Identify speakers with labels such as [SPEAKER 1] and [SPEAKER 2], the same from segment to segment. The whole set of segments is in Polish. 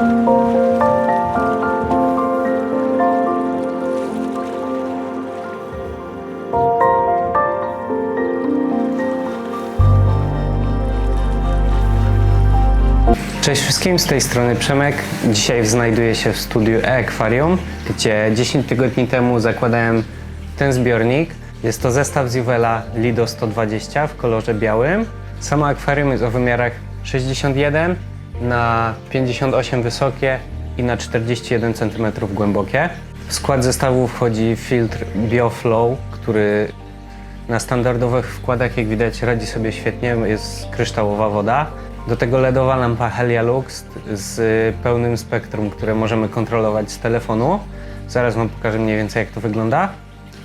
[SPEAKER 1] Cześć wszystkim, z tej strony Przemek. Dzisiaj znajduję się w studiu e-akwarium, gdzie 10 tygodni temu zakładałem ten zbiornik. Jest to zestaw z Juvela Lido 120 w kolorze białym. Samo akwarium jest o wymiarach 61 na 58 wysokie i na 41 cm głębokie. W skład zestawu wchodzi filtr BioFlow, który na standardowych wkładach, jak widać, radzi sobie świetnie, jest kryształowa woda. Do tego LEDowa lampa Helia Lux z pełnym spektrum, które możemy kontrolować z telefonu. Zaraz Wam pokażę mniej więcej, jak to wygląda.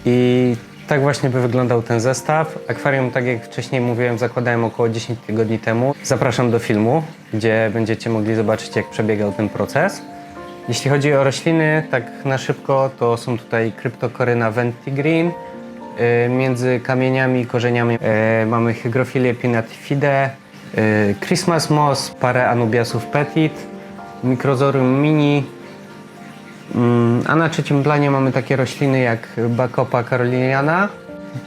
[SPEAKER 1] I tak właśnie by wyglądał ten zestaw. Akwarium, tak jak wcześniej mówiłem, zakładałem około 10 tygodni temu. Zapraszam do filmu, gdzie będziecie mogli zobaczyć, jak przebiegał ten proces. Jeśli chodzi o rośliny, tak na szybko, to są tutaj kryptokoryna Ventigreen. Y, Między kamieniami i korzeniami y, mamy hygrofilię pinnatifide, y, Christmas moss, parę anubiasów petit, Microzorium mini, a na trzecim planie mamy takie rośliny jak Bacopa caroliniana.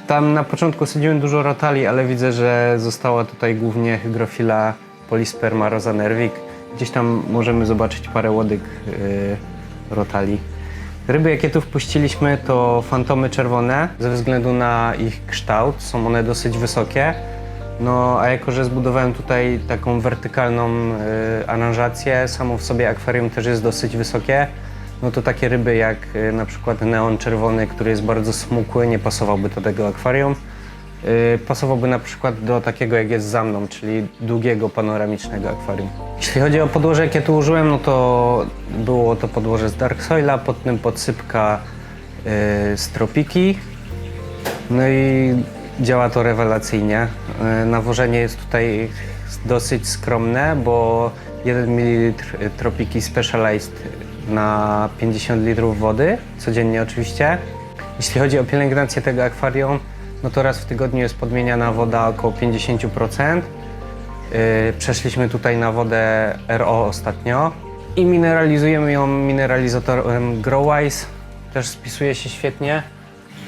[SPEAKER 1] Tam na początku sadziłem dużo rotali, ale widzę, że została tutaj głównie hygrofila Polisperma rosa nervic. Gdzieś tam możemy zobaczyć parę łodyg yy, rotali. Ryby, jakie tu wpuściliśmy, to fantomy czerwone. Ze względu na ich kształt są one dosyć wysokie. No, a jako, że zbudowałem tutaj taką wertykalną y, aranżację, samo w sobie akwarium też jest dosyć wysokie, no to takie ryby jak y, na przykład neon czerwony, który jest bardzo smukły, nie pasowałby do tego akwarium. Y, pasowałby na przykład do takiego jak jest za mną, czyli długiego panoramicznego akwarium. Jeśli chodzi o podłoże, jakie tu użyłem, no to było to podłoże z Dark Soila, pod tym podsypka y, z Tropiki. No i działa to rewelacyjnie. Nawożenie jest tutaj dosyć skromne, bo 1 ml Tropiki Specialized na 50 litrów wody, codziennie oczywiście. Jeśli chodzi o pielęgnację tego akwarium, no to raz w tygodniu jest podmieniana woda około 50%. Yy, Przeszliśmy tutaj na wodę RO ostatnio i mineralizujemy ją mineralizatorem Growwise. Też spisuje się świetnie.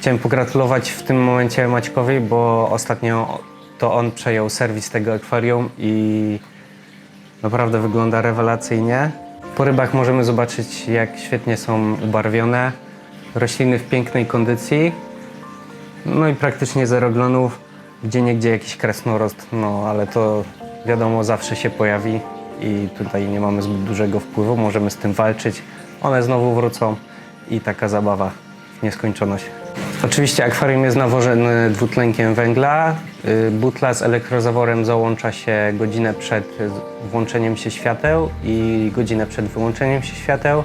[SPEAKER 1] Chciałem pogratulować w tym momencie Maćkowi, bo ostatnio to on przejął serwis tego akwarium i naprawdę wygląda rewelacyjnie. Po rybach możemy zobaczyć, jak świetnie są ubarwione. Rośliny w pięknej kondycji. No i praktycznie zero glonów. Gdzie niegdzie jakiś kresnorost, no ale to wiadomo zawsze się pojawi i tutaj nie mamy zbyt dużego wpływu. Możemy z tym walczyć. One znowu wrócą i taka zabawa w nieskończoność. Oczywiście akwarium jest nawożone dwutlenkiem węgla. Y, Butla z elektrozaworem załącza się godzinę przed włączeniem się świateł i godzinę przed wyłączeniem się świateł.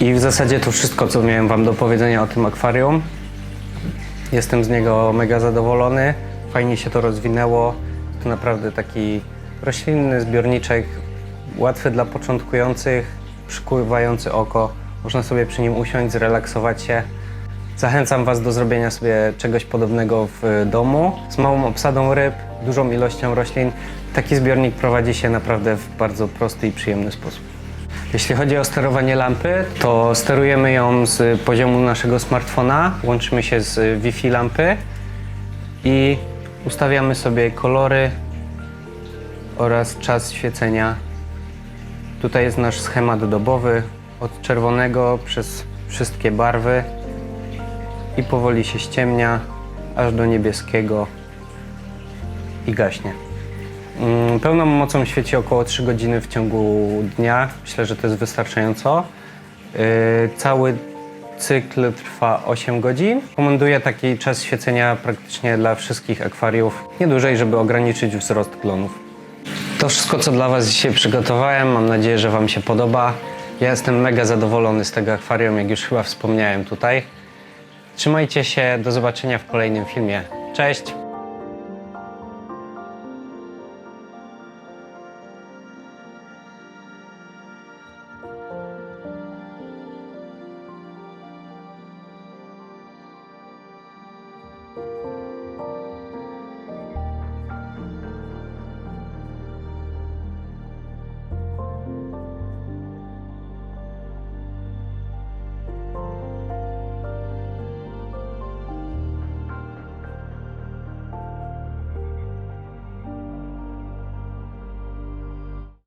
[SPEAKER 1] I w zasadzie to wszystko, co miałem Wam do powiedzenia o tym akwarium. Jestem z niego mega zadowolony. Fajnie się to rozwinęło. To naprawdę taki roślinny zbiorniczek, łatwy dla początkujących, przykuwający oko. Można sobie przy nim usiąść, zrelaksować się. Zachęcam Was do zrobienia sobie czegoś podobnego w domu z małą obsadą ryb, dużą ilością roślin. Taki zbiornik prowadzi się naprawdę w bardzo prosty i przyjemny sposób. Jeśli chodzi o sterowanie lampy, to sterujemy ją z poziomu naszego smartfona, łączymy się z Wi-Fi lampy i ustawiamy sobie kolory oraz czas świecenia. Tutaj jest nasz schemat dobowy od czerwonego przez wszystkie barwy i powoli się ściemnia aż do niebieskiego i gaśnie. Mm, Pełną mocą świeci około 3 godziny w ciągu dnia. Myślę, że to jest wystarczająco. Yy, Cały cykl trwa 8 godzin. Rekomenduję taki czas świecenia praktycznie dla wszystkich akwariów. Nie dłużej, żeby ograniczyć wzrost glonów. To wszystko, co dla Was dzisiaj przygotowałem. Mam nadzieję, że Wam się podoba. Ja jestem mega zadowolony z tego akwarium, jak już chyba wspomniałem tutaj. Trzymajcie się, do zobaczenia w kolejnym filmie. Cześć!